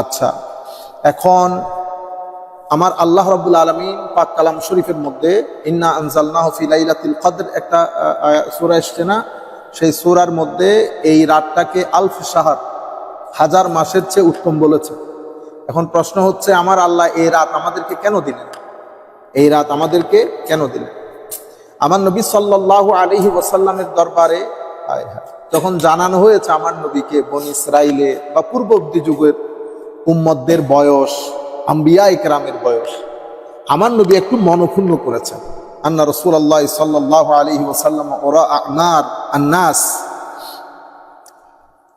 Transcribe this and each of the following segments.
আচ্ছা এখন আমার আল্লাহ রাব্বুল আলমিন পাক কালাম শরীফের মধ্যে ইন্না আনজালনাহ ফি লাইলাতুল কদর একটা সূরা এসছে না? সেই সুরার মধ্যে এই রাতটাকে আলফ শাহর হাজার মাসের চেয়ে উত্তম বলেছে। এখন প্রশ্ন হচ্ছে, আমার আল্লাহ এই রাত আমাদেরকে কেন দিলেন? এই রাত আমাদেরকে কেন দিলেন? আমার নবী সাল্লাল্লাহু আলাইহি ওয়াসাল্লামের দরবারে যখন জানানো হয়েছে আমার নবীকে বন ইসরাইলে বা পূর্ববর্তী যুগের উম্মতদের বয়স আম্বিয়া ইকরামের বয়স। আমার নবী একটু মনক্ষুণ্ণ করেছেন। আন্না রসুল আল্লাহ সাল্লাহ আলহি ওসাল্লাম ওরা আনার আন্নাস।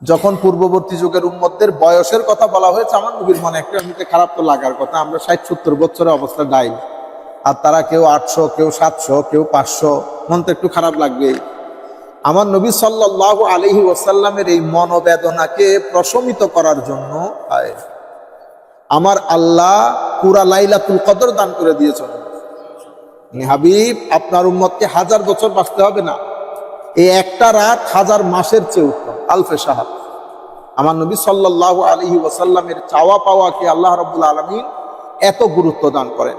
যখন পূর্ববর্তী যুগের উম্মতদের বয়সের কথা বলা হয়েছে আমার নবীর মনে একটা এমনিতে খারাপ তো লাগার কথা। আমরা ষাট সত্তর বছরের অবস্থা ডাইল। আর তারা কেউ আটশো কেউ সাতশো কেউ পাঁচশো মন তো একটু খারাপ লাগবেই আমার নবী সাল্লাহ আলহি ওসাল্লামের এই মনোবেদনাকে প্রশমিত করার জন্য আয়, আমার আল্লাহ পুরা লাইলাতুল কদর দান করে দিয়েছেন। হাবিব, আপনার উম্মতকে হাজার বছর বাঁচতে হবে না। এই একটা রাত হাজার মাসের চেয়ে উত্তম। আলফে সাহাব আমার নবী সাল্লাহ আলহি ওসাল্লামের চাওয়া পাওয়াকে আল্লাহ রবুল আলমিন এত গুরুত্ব দান করেন।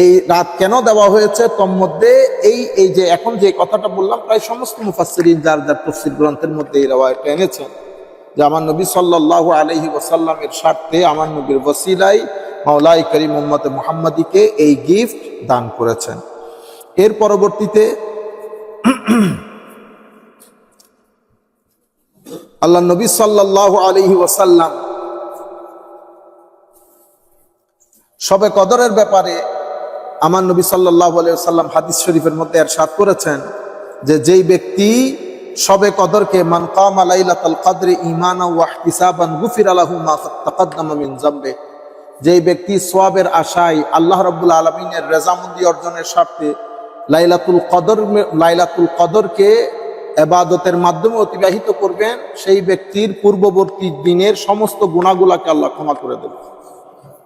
এই রাত কেন দেওয়া হয়েছে? তোর মধ্যে এই এই যে এখন যে কথাটা বললাম, প্রায় সমস্ত মুফাসসিরিন যার যার তফসির গ্রন্থের মধ্যে এই রেওয়ায়তটা এনেছেন। যে আমার নবী সাল্লাল্লাহু আলাইহি ওয়াসাল্লামের স্বার্থে আমার নবীর ওসিলাই মাওলাই করিম উম্মতে মোহাম্মদীকে এই গিফট দান করেছেন। এর পরবর্তীতে আল্লাহ নবী সাল্লাল্লাহু আলাইহি ওয়াসাল্লাম সবে কদরের ব্যাপারে আমার নবী সাল্লাহ সাল্লাম হাদিস শরীফের মধ্যে আর সাত করেছেন যে যেই ব্যক্তি সবে কদরকে মান কাম আলাইলাতাল কদরে ঈমান ওয়া ইহতিসাবান গুফির আলাহু মা তাকাদ্দামা মিন যেই ব্যক্তি সোয়াবের আশায় আল্লাহ রাব্বুল আলামিনের রেজামন্দি অর্জনের স্বার্থে লাইলাতুল কদর লাইলাতুল কদরকে এবাদতের মাধ্যমে অতিবাহিত করবেন, সেই ব্যক্তির পূর্ববর্তী দিনের সমস্ত গুণাগুলাকে আল্লাহ ক্ষমা করে দেবেন।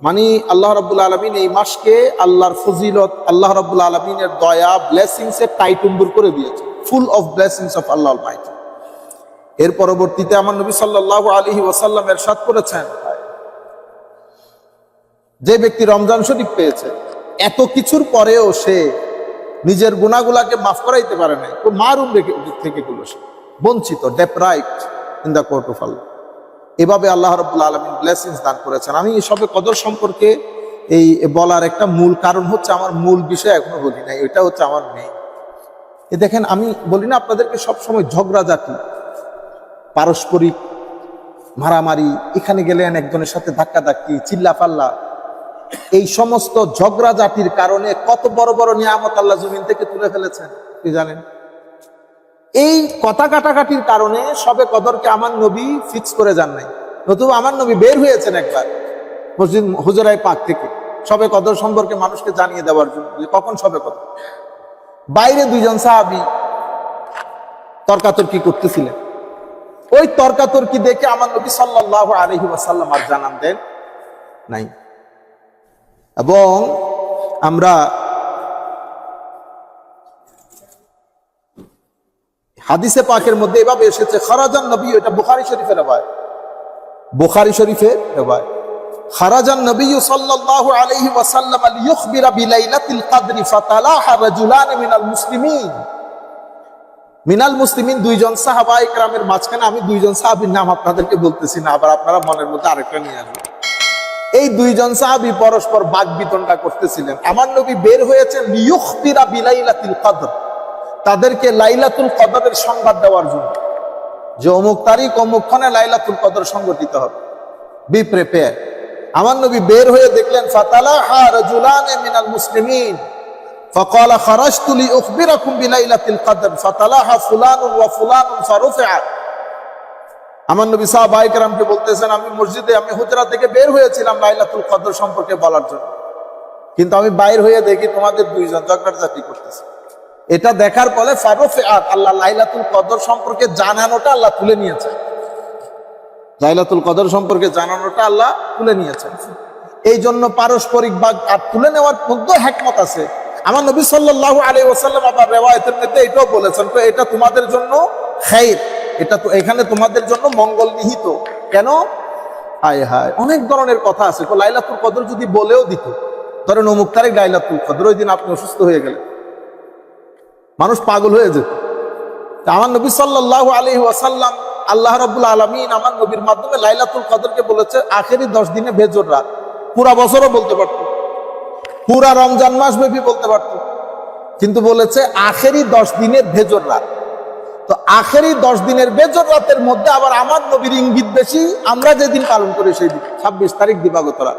মানে আল্লাহ রাবুল আলমিন এই মাসকে আল্লাহর ফজিলত, আল্লাহ রাবুল আলমিনের দয়া ব্লেসিংস এর টাইটুম্বুর করে দিয়েছে full of blessings of Allah might এর পরবর্তীতে আমার নবী সাল্লাহ আলহি ওয়াসাল্লাম এরশাদ করেছেন। যে ব্যক্তি রমজান শরীফ পেয়েছে, এত কিছুর পরেও সে নিজের গুণাগুলাকে মাফ করাইতে পারে না তো মারুম থেকে গুলো সে। বঞ্চিত deprived in the court of Allah এভাবে আল্লাহ রবুল্লা আলমিন ব্লেসিংস দান করেছেন। আমি সবে কদর সম্পর্কে এই বলার একটা মূল কারণ হচ্ছে আমার মূল বিষয় এখনও বলি নাই। এটা হচ্ছে আমার মেয়ে এ দেখেন, আমি বলি না আপনাদেরকে সবসময় ঝগড়া জাতি, পারস্পরিক মারামারি, এখানে গেলেন একজনের সাথে ধাক্কা ধাক্কি চিল্লা পাল্লা এই সমস্ত ঝগড়া জাতির কারণে কত বড় বড় নিয়ামত আল্লাহ জমিন থেকে তুলে ফেলেছেন, কি জানেন? এই কথা কাটাকাটির কারণে সবে কদরকে আমার নবী ফিক্স করে যান নাই। নতুবা আমার নবী বের হয়েছেন একবার, মসজিদ হুজরাই পাক থেকে। সবে কদর সম্পর্কে মানুষকে জানিয়ে দেওয়ার জন্য কখন সবে কদর। বাইরে দুইজন সাহাবি তর্কাতর্কি করতেছিলেন। ওই তর্কাতর্কি দেখে আমার নবী সাল্লাহ আলহি ওয়াসাল্লাম আর জানান দেন নাই। এবং আমরা হাদিসে পাকের মধ্যে এভাবে এসেছে, খারাজান নবী এটা বুখারি শরীফের রেবায় বুখারি শরীফের রেবায় খারাজান নবী সাল্লাল্লাহু আলাইহি ওয়াসাল্লাম লিইখবিরা বিলাইলাতিল কদরি ফাতালাহা রাজুলান মিনাল মুসলিমিন। মিনাল মুসলিমিন দুইজন সাহাবা ইকরামের মাঝখানে, আমি দুইজন সাহাবীর নাম আপনাদেরকে বলতেছি না, আবার আপনারা মনের মধ্যে আরেকটা নিয়ে আসবেন এই দুইজন সাহাবী পরস্পর বাক বিতনটা করতেছিলেন। আমার নবী বের হয়েছেন লিইখবিরা বিলাইলাতিল কদর। তাদেরকে লাইলাতুল কদরের সংবাদ দেওয়ার জন্য। যে অমুক তারিখ অমুক ক্ষণে লাইলাতুল কদর সংগঠিত হবে। বি প্রিপেয়ার আমার নবী বের হয়ে দেখলেন ফাতালাহা রাজুলান মিনাল মুসলিমিন فقال خرجت لأخبركم بليلة القدر فتلاها فلان وفلان فرفعت আমার নবী সাহাব বাইকরামকে বলতেছেন আমি মসজিদে আমি হুজরা থেকে বের হয়েছিলাম লাইলাতুল কদর সম্পর্কে বলার জন্য কিন্তু আমি বাইর হয়ে দেখি তোমাদের দুইজন ঝগড়াঝাটি করতেছে এটা দেখার ফলে ফারুফে আত আল্লাহ লাইলাতুল কদর সম্পর্কে জানানোটা আল্লাহ তুলে নিয়েছে লাইলাতুল কদর সম্পর্কে জানানোটা আল্লাহ তুলে নিয়েছেন। এই জন্য পারস্পরিক বাগ আর তুলে নেওয়ার মধ্যে হ্যাকমত আছে। আমার নবী সাল্লাল্লাহু আলাইহি ওয়াসাল্লাম আবার রেওয়ায়েতের মধ্যে এটাও বলেছেন, তো এটা তোমাদের জন্য খাইর। এটা তো এখানে তোমাদের জন্য মঙ্গল নিহিত। কেন? হায় হায়, অনেক ধরনের কথা আছে। লাইলাতুল কদর যদি বলেও দিত, ধরেন অমুক তারিখ লাইলাতুল কদর, ওই দিন আপনি অসুস্থ হয়ে গেলেন। মানুষ পাগল হয়ে যেত। আমার নবী সাল্লাহ আলী ওয়াসাল্লাম আল্লাহ রবুল আলমিন আমার নবীর মাধ্যমে লাইলাতুল কদরকে বলেছে, আখেরি দশ দিনে ভেজর রাত। পুরা বছরও বলতে পারতো। পুরা রমজান মাস ব্যাপী বলতে পারত। কিন্তু বলেছে, আখেরি দশ দিনের ভেজর রাত। তো আখেরি দশ দিনের বেজর রাতের মধ্যে আবার আমার নবীর ইঙ্গিত বেশি, আমরা যেদিন পালন করি সেই দিন। ছাব্বিশ তারিখ দিবাগত রাত,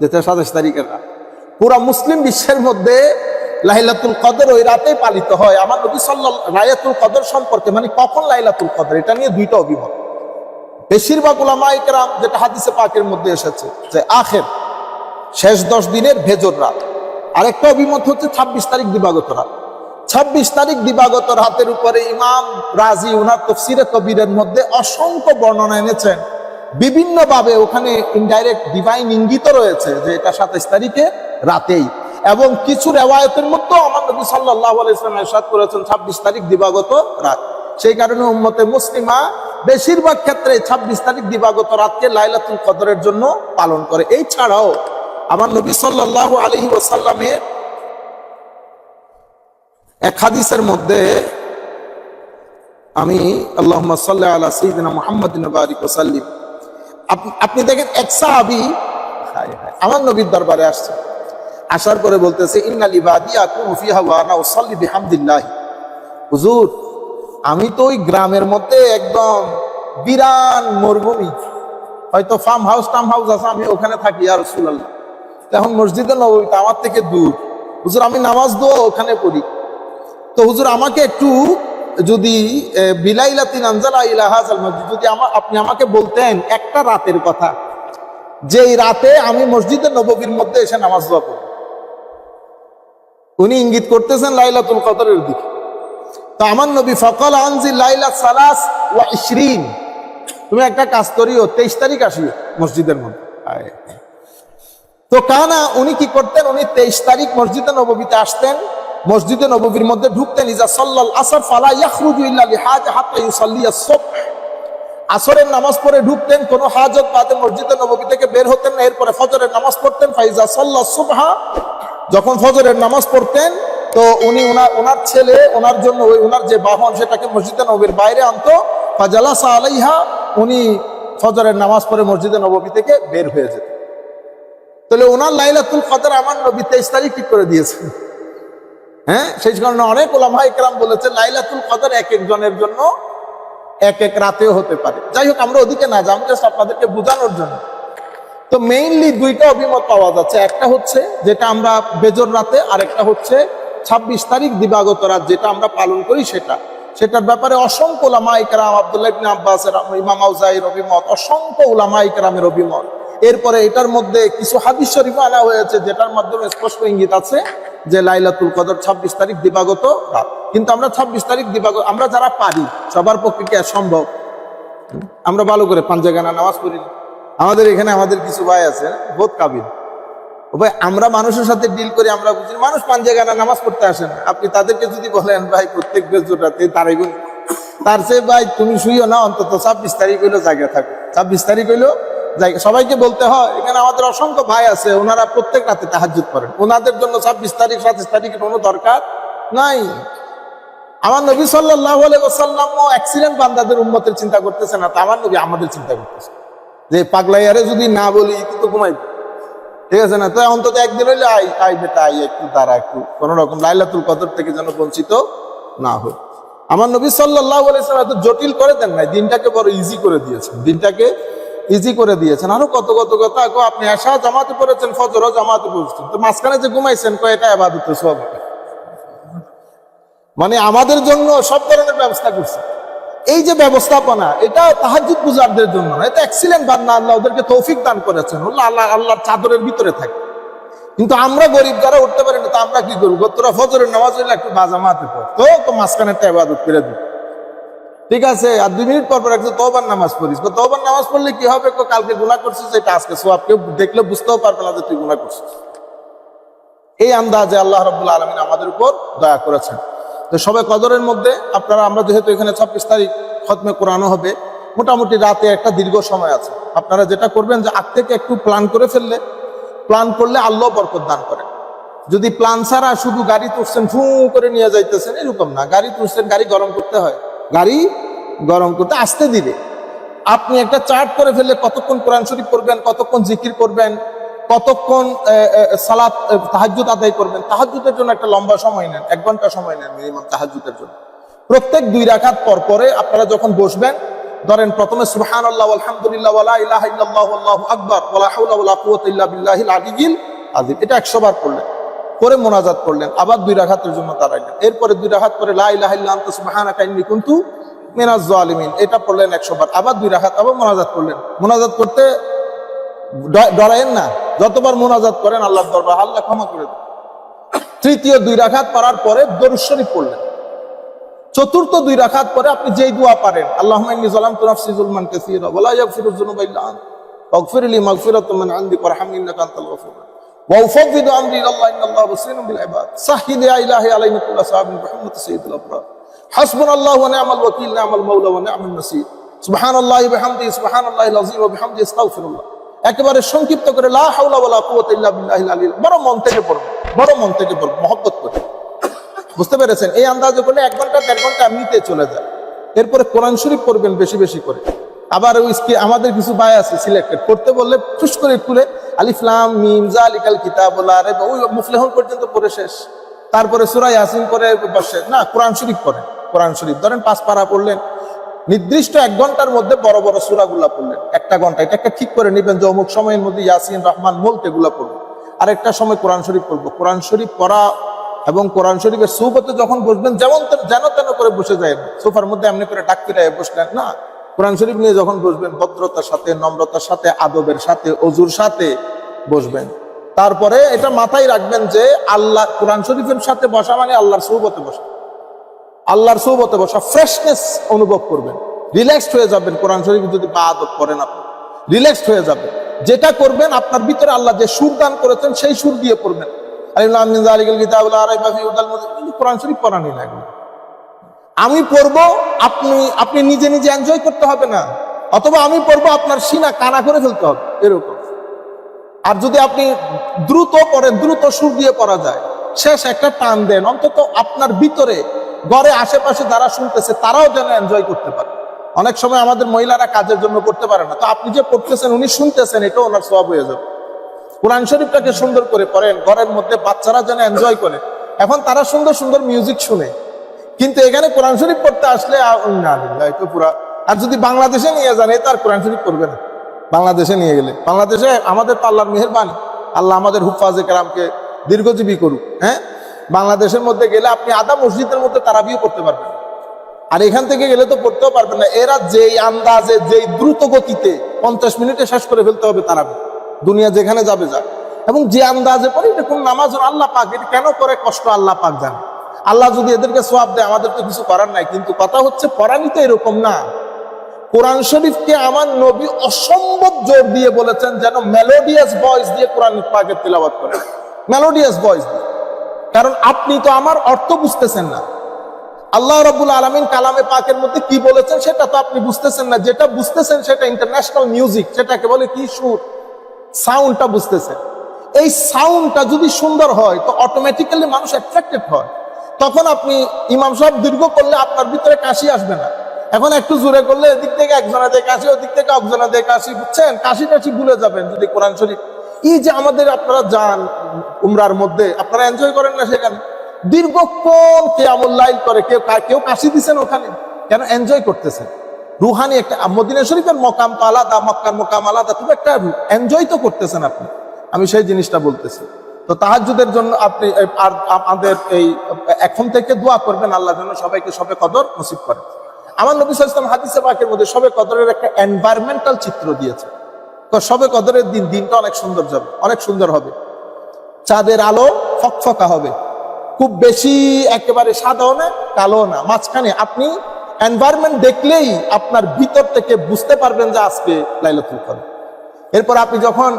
যেটা সাতাশ তারিখের রাত। পুরা মুসলিম বিশ্বের মধ্যে লাইলাতুল কদর ওই রাতেই পালিত হয়। আমার নবী সাল্লাহ লাইলাতুল কদর সম্পর্কে মানে কখন লাইলাতুল কদর? এটা নিয়ে দুইটা অভিমত। বেশিরভাগ ওলামা ইকরাম যেটা হাদিসে পাকের মধ্যে এসেছে যে আখের শেষ দশ দিনের ভেজর রাত। আরেকটা অভিমত হচ্ছে ছাব্বিশ তারিখ দিবাগত রাত। ছাব্বিশ তারিখ দিবাগত রাতের উপরে ইমাম রাজি উনার তফসিরে কবিরের মধ্যে অসংখ্য বর্ণনা এনেছেন। বিভিন্নভাবে ওখানে ইনডাইরেক্ট ডিভাইন ইঙ্গিত রয়েছে যে এটা সাতাইশ তারিখে রাতেই। এবং কিছু রেওয়ায়তের মধ্যেও আমার নবী সাল্লাহ আলাইসলাম এরশাদ করেছেন, ছাব্বিশ তারিখ দিবাগত রাত। সেই কারণে উম্মতে মুসলিমা বেশিরভাগ ক্ষেত্রে ছাব্বিশ তারিখ দিবাগত রাতকে লাইলাতুল কদরের জন্য পালন করে। এই ছাড়াও আমার নবী সাল্লাহ আলহি ওসাল্লামের এক হাদিসের মধ্যে আমি আল্লাহ সাল্লাহ আলা সঈদিনা মোহাম্মদ বারিক ওসাল্লিম আপ- আপনি দেখেন এক সাহাবি আমার নবীর দরবারে আসছে। আসার পরে বলতেছে হুজুর, আমি তো ওই গ্রামের মধ্যে একদম বিরান মরুভূমি। হয়তো ফার্ম হাউস টার্ম হাউস আছে, আমি ওখানে থাকি আর রাসূলুল্লাহ। এখন মসজিদে নবীটা আমার থেকে দূর। হুজুর, আমি নামাজ দো ওখানে পড়ি। তো হুজুর, আমাকে একটু যদি বিলাইলাতিন যদি আমার আপনি আমাকে বলতেন একটা রাতের কথা। যেই রাতে আমি মসজিদে নববীর মধ্যে এসে নামাজ দোয়া করব। উনি ইঙ্গিত করতেছেন লাইলাতুল কদরের দিকে। তো আমার নবী ফকল আনজি লাইলা সালাস ওয়া ইশরিন। তুমি একটা কাজ করিও, তেইশ তারিখ আসিও মসজিদের মধ্যে। তো কানা উনি কি করতেন? উনি তেইশ তারিখ মসজিদে নববীতে আসতেন। মসজিদে নববীর মধ্যে ঢুকতেন, ইজা সাল্লাল আসর, ফালা ইয়াখরুজু ইল্লা লিহাজ হাত্তা ইউসাল্লি আস-সুবহ আসরের নামাজ পড়ে ঢুকতেন, কোনো হাজত বাদে মসজিদে নবী থেকে বের হতেন না। এরপরে ফজরের নামাজ পড়তেন, ফাইজা সাল্লা সুবহা। যখন ফজরের নামাজ পড়তেন, তো উনি ওনার ওনার ছেলে, ওনার জন্য ওই ওনার যে বাহন, সেটাকে মসজিদে নবীর বাইরে আনতো। ফাজালাসা আলাইহা, উনি ফজরের নামাজ পড়ে মসজিদে নববী থেকে বের হয়ে যেত তাহলে ওনার লাইলাতুল কদর আমার নবী তেইশ তারিখ ঠিক করে দিয়েছেন। হ্যাঁ? সেই কারণে অনেক ওলামা ইকরাম বলেছে লাইলাতুল কদর এক একজনের জন্য এক এক রাতেও হতে পারে। যাই হোক, আমরা ওদিকে না যাই জাস্ট আপনাদেরকে বোঝানোর জন্য। তো মেইনলি দুইটা অভিমত পাওয়া যাচ্ছে। একটা হচ্ছে যেটা আমরা বেজর রাতে, আর একটা হচ্ছে ছাব্বিশ তারিখ দিবাগত রাত যেটা আমরা পালন করি সেটা। সেটার ব্যাপারে অসংখ্য উলামা ইকরাম আব্দুল্লাহ ইবনে আব্বাসের ইমাম আউজাইর অভিমত, অসংখ্য উলামা ইকরামের অভিমত। এরপরে এটার মধ্যে কিছু হাদিস শরীফ আনা হয়েছে, যেটার মাধ্যমে স্পষ্ট ইঙ্গিত আছে যে লাইলাতুল কদর ছাব্বিশ তারিখ দিবাগত রাত। কিন্তু আমরা ছাব্বিশ তারিখ দিবাগত আমরা যারা পারি, সবার পক্ষে কি সম্ভব। আমরা ভালো করে পাঞ্জাগানা নামাজ পড়ি আমাদের এখানে আমাদের কিছু ভাই আছে বোধ কাবিল। ভাই, আমরা মানুষের সাথে ডিল করি, আমরা বুঝি মানুষ পাঞ্জাগানা নামাজ পড়তে আসেন আপনি তাদেরকে যদি বলেন, ভাই, প্রত্যেক বেজোটাতে তারাই তার চেয়ে, ভাই, তুমি শুইও না, অন্তত ছাব্বিশ তারিখ হইল জায়গা থাকো। ছাব্বিশ তারিখ হইল সবাইকে বলতে হয়, এখানে আমাদের অসংখ্য ভাই আছে, ওনারা প্রত্যেক রাতে তাহাজুদ করেন। ওনাদের জন্য ছাব্বিশ তারিখ, সাতাশ তারিখের কোনো দরকার নাই। আমার নবী সাল্লাহ সাল্লামও অ্যাক্সিডেন্ট বান্দাদের উন্মতের চিন্তা করতেছে না, তা আমার নবী আমাদের চিন্তা করতেছে। যে পাগলাইয়ারে যদি না বলি তো ঘুমাই ঠিক আছে না? তো অন্তত একদিন হইলে আই আই বেটা আই একটু দাঁড়া, একটু কোন রকম লাইলাতুল কদর থেকে যেন বঞ্চিত না হয় আমার নবী সাল্লাহ আলাইসাল্লাম এত জটিল করে দেন নাই, দিনটাকে বড় ইজি করে দিয়েছেন। দিনটাকে ইজি করে দিয়েছেন। আরও কত কত কথা আপনি আশা জামাতে পড়েছেন ফজরও জামাতে পড়েছেন। তো মাঝখানে যে ঘুমাইছেন কয় এটা আবাদত সব মানে আমাদের জন্য সব ধরনের ব্যবস্থা করছে। এই যে ব্যবস্থাপনা, এটা তাহাজুদ গুজারদের জন্য না, এটা এক্সিলেন্ট বান্না আল্লাহ ওদেরকে তৌফিক দান করেছেন। আল্লাহ আল্লাহর চাদরের ভিতরে থাকে। কিন্তু আমরা গরিব, যারা উঠতে পারি না, তো আমরা কি করব? তোরা ফজরের নামাজ একটু বাজামাতে পড়। তো মাঝখানে একটা ইবাদত করে দিই। ঠিক আছে, আর দুই মিনিট পর পর একটু তওবার নামাজ পড়িস। তো তওবার নামাজ পড়লে কি হবে? কালকে গুনাহ করছিস, এটা আজকে সোয়াব কেউ দেখলে বুঝতেও পারবে না যে তুই গুনাহ করছিস। এই আন্দাজে আল্লাহ রব্বুল আলমিন আমাদের উপর দয়া করেছেন। তো সবাই কদরের মধ্যে আপনারা, আমরা যেহেতু এখানে ছাব্বিশ তারিখ খতমে কোরআনও হবে, মোটামুটি রাতে একটা দীর্ঘ সময় আছে। আপনারা যেটা করবেন যে আগ থেকে একটু প্ল্যান করে ফেললে প্ল্যান করলে আল্লাহ বরকত দান করে। যদি প্ল্যান ছাড়া শুধু গাড়ি তুলছেন, ফু করে নিয়ে যাইতেছেন, এরকম না। গাড়ি তুলছেন, গাড়ি গরম করতে হয়। গাড়ি গরম করতে আসতে দিবে। আপনি একটা চার্ট করে ফেললে কতক্ষণ কোরআন শরীফ করবেন কতক্ষণ জিকির করবেন, কতক্ষণ সালাত তাহাজুদ আদায় করবেন তাহাজুদের জন্য একটা লম্বা সময় নেন, এক ঘণ্টা সময় নেন মিনিমাম তাহাজুদের জন্য। প্রত্যেক দুই রাখাত পর পরে আপনারা যখন বসবেন, ধরেন প্রথমে সুবহান আল্লাহ আলহামদুলিল্লাহ আকবার আযীম। এটা 100 বার করলেন করে মোনাজাত করলেন। আবার দুই রাখাতের জন্য দাঁড়াইলেন। এরপরে দুই রাখাত পরে, লা ইলাহা ইল্লা আনতা সুবহানাকা মিনাজ জালিমিন। এটা পড়লেন 100 বার। আবার দুই রাখাত আবার মোনাজাত করলেন। মোনাজাত করতে ড- ডরায়েন না। যতবার মোনাজাত করেন আল্লাহ দরবার আল্লাহ ক্ষমা করে দেন। তৃতীয় দুই রাখাত পড়ার পরে দরুদ শরীফ পড়লেন। চতুর্থ দুই রাখাত পরে আপনি যেই দোয়া পারেন আল্লাহ ইন্নী যালামতু নাফসি যুলমান কাসীরা ওয়া লা ইয়াগফিরুয যুনুবা মিন وأفوض أمري إلى الله إن الله بصير بالعباد سهل يا إلهي علينا كل صعب بحرمة سيد الأبرار حسبنا الله ونعم الوكيل نعم المولى ونعم النصير سبحان الله بحمده سبحان الله العظيم وبحمده استغفر الله একেবারে সংক্ষিপ্ত করে লা হাওলা ওয়ালা কুওয়াতা ইল্লা বিল্লাহিল আলিয়্যিল বড় মন থেকে পড়বে বড় মন থেকে পড়বে মহব্বত করে বুঝতে পেরেছেন এই আন্দাজে করলে এক ঘন্টা দেড় ঘন্টা এমনিতে চলে যায় এরপরে কোরআন শরীফ পড়বেন বেশি বেশি করে আবার ওই আমাদের কিছু ভাই আছে সিলেক্টেড করতে বললে ফুস করে তুলে আলিফলাম মিম, জালিকাল কিতাব আরে ওই মুফলেহন পর্যন্ত পড়ে শেষ। তারপরে সুরাই আসিন করে বসে। না, কোরআন শরীফ পড়েন কোরআন শরীফ। ধরেন পাঁচ পারা পড়লেন, নির্দিষ্ট এক ঘণ্টার মধ্যে বড় বড় সুরাগুলা পড়লেন। একটা ঘণ্টা, এটা একটা ঠিক করে নেবেন যে অমুক সময়ের মধ্যে ইয়াসিন, রহমান, মুল্ক এগুলা পড়ব আর একটা সময় কোরআন শরীফ পড়ব। কোরআন শরীফ পড়া এবং কোরআন শরীফের সুবতে যখন বসবেন, যেমন যেন তেন করে বসে যায় সোফার মধ্যে এমনি করে ডাক বসলেন। না কোরআন শরীফ নিয়ে যখন বসবেন, ভদ্রতার সাথে, নম্রতার সাথে, আদবের সাথে, অজুর সাথে বসবেন। তারপরে এটা মাথায় রাখবেন যে আল্লাহ, কোরআন শরীফের সাথে বসা মানে আল্লাহর সৌবতে বসা। আল্লাহর সৌবতে বসা ফ্রেশনেস অনুভব করবেন। রিল্যাক্সড হয়ে যাবেন, কোরআন শরীফ যদি বা আদব করেন আপনি। রিল্যাক্সড হয়ে যাবেন। যেটা করবেন, আপনার ভিতরে আল্লাহ যে সুর দান করেছেন, সেই সুর দিয়ে পড়বেন কোরআন শরীফ পড়ানি লাগবে আমি পড়ব, আপনি আপনি নিজে নিজে এনজয় করতে হবে না। অথবা আমি পড়ব, আপনার সিনা কানা করে ফেলতে হবে, এরকম। আর যদি আপনি দ্রুত পড়েন, দ্রুত সুর দিয়ে পড়া যায়, শেষ একটা টান দেন, অন্তত আপনার ভিতরে, ঘরে আশেপাশে যারা শুনতেছে, তারাও যেন এনজয় করতে পারে। অনেক সময় আমাদের মহিলারা কাজের জন্য করতে পারে না। তো আপনি যে পড়তেছেন, উনি শুনতেছেন এটা ওনার সব হয়ে যাবে। কোরআন শরীফটাকে সুন্দর করে পড়েন, ঘরের মধ্যে বাচ্চারা যেন এনজয় করে। এখন তারা সুন্দর সুন্দর মিউজিক শুনে। কিন্তু এখানে কোরআন শরীফ পড়তে আসলে তো পুরা। আর যদি বাংলাদেশে নিয়ে যান তার কোরআন শরীফ করবে না। বাংলাদেশে নিয়ে গেলে। বাংলাদেশে আমাদের তো আল্লাহর মেহরবানি। আল্লাহ আমাদের হুফাজে কেরামকে দীর্ঘজীবী করুক হ্যাঁ? বাংলাদেশের মধ্যে গেলে আপনি আদা মসজিদের মধ্যে তারাবিও করতে পারবেন। আর এখান থেকে গেলে তো পড়তেও পারবেন না। এরা যেই আন্দাজে, যেই দ্রুত গতিতে পঞ্চাশ মিনিটে শেষ করে ফেলতে হবে তারাবি। দুনিয়া যেখানে যাবে, যা। এবং যে আন্দাজে পড়ে, এটা কোন নামাজ আল্লাহ পাক, এটা কেন করে? কষ্ট আল্লাহ পাক জানে। আল্লাহ যদি এদেরকে সোয়াব দেয়, আমাদের তো কিছু করার নাই। কিন্তু কথা হচ্ছে পড়ানি তো এরকম না। কোরআন শরীফকে আমার নবী অসম্ভব জোর দিয়ে বলেছেন যেন মেলোডিয়াস ভয়েস দিয়ে কোরআন পাকে তিলাবাত করে। মেলোডিয়াস ভয়েস দিয়ে। কারণ আপনি তো আমার অর্থ বুঝতেছেন না। আল্লাহ রব্বুল আলমিন কালামে পাকের মধ্যে কি বলেছেন সেটা তো আপনি বুঝতেছেন না। যেটা বুঝতেছেন সেটা ইন্টারন্যাশনাল মিউজিক সেটাকে বলে কি সুর? সাউন্ডটা বুঝতেছেন। এই সাউন্ডটা যদি সুন্দর হয়, তো অটোমেটিক্যালি মানুষ অ্যাট্রাক্টেড হয়। তখন আপনি ইমাম সাহেব দীর্ঘ করলে আপনার ভিতরে কাশি আসবে না। এখন একটু জোরে করলে এদিক থেকে একজনা দিয়ে কাশি, ওদিক থেকে একজনা দিয়ে কাশি, বুঝছেন? কাশি টাশি ভুলে যাবেন যদি কোরআন শরীফ। এই যে আমাদের আপনারা যান উমরার মধ্যে, আপনারা এনজয় করেন না সেখানে? দীর্ঘক্ষণ কে আমল্লাইল করে, কেউ কেউ কাশি দিছেন ওখানে? কেন এনজয় করতেছেন? রুহানি একটা, মদিনা শরীফের মকাম তো আলাদা, মক্কার মকাম আলাদা তুমি একটা এনজয় তো করতেছেন আপনি। আমি সেই জিনিসটা বলতেছি। তো তাহাজুদের জন্য আপনি আর আমাদের এই, এখন থেকে দোয়া করবেন আল্লাহ যেন সবাইকে সবে কদর নসিব করে আমার নবী সাল্লাম হাদিসে পাকের মধ্যে সবে কদরের একটা এনভায়রনমেন্টাল চিত্র দিয়েছে। তো সবে কদরের দিন, দিনটা অনেক সুন্দর যাবে, অনেক সুন্দর হবে। চাঁদের আলো ফকফকা হবে। খুব বেশি একেবারে সাদাও না কালো না। মাঝখানে আপনি এনভায়রনমেন্ট দেখলেই আপনার ভিতর থেকে বুঝতে পারবেন যে আজকে লাইলাতুল কদর। এরপর আপনি যখন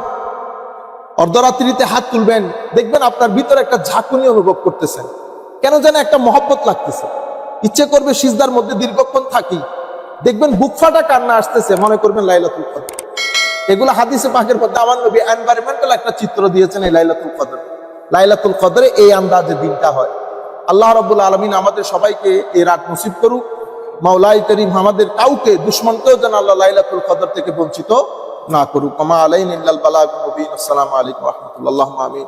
অর্ধরাত্রিতে হাত তুলবেন, দেখবেন আপনার ভিতরে একটা ঝাঁকুনি অনুভব করতেছেন কেন যেন একটা মহব্বত লাগতেছে। ইচ্ছে করবে সিজদার মধ্যে দীর্ঘক্ষণ থাকি। দেখবেন বুক ফাটা কান্না আসতেছে, মনে করবেন লাইলাতুল কদর। এগুলো হাদিসে পাকের মধ্যে আমার নবী এনভায়রনমেন্টাল একটা চিত্র দিয়েছেন এই লাইলাতুল কদর। লাইলাতুল কদরে এই আন্দাজে দিনটা হয়। আল্লাহ রাব্বুল আলমিন আমাদের সবাইকে এই রাত নসিব করুক। মাওলাই করিম আমাদের কাউকে, দুশ্মনকেও যেন আল্লাহ লাইলাতুল কদর থেকে বঞ্চিত না করুক আমা আলাইন ইল্লাল বালাগ মুবিন আসসালামু আলাইকুম রহমতুল্লাহ আমিন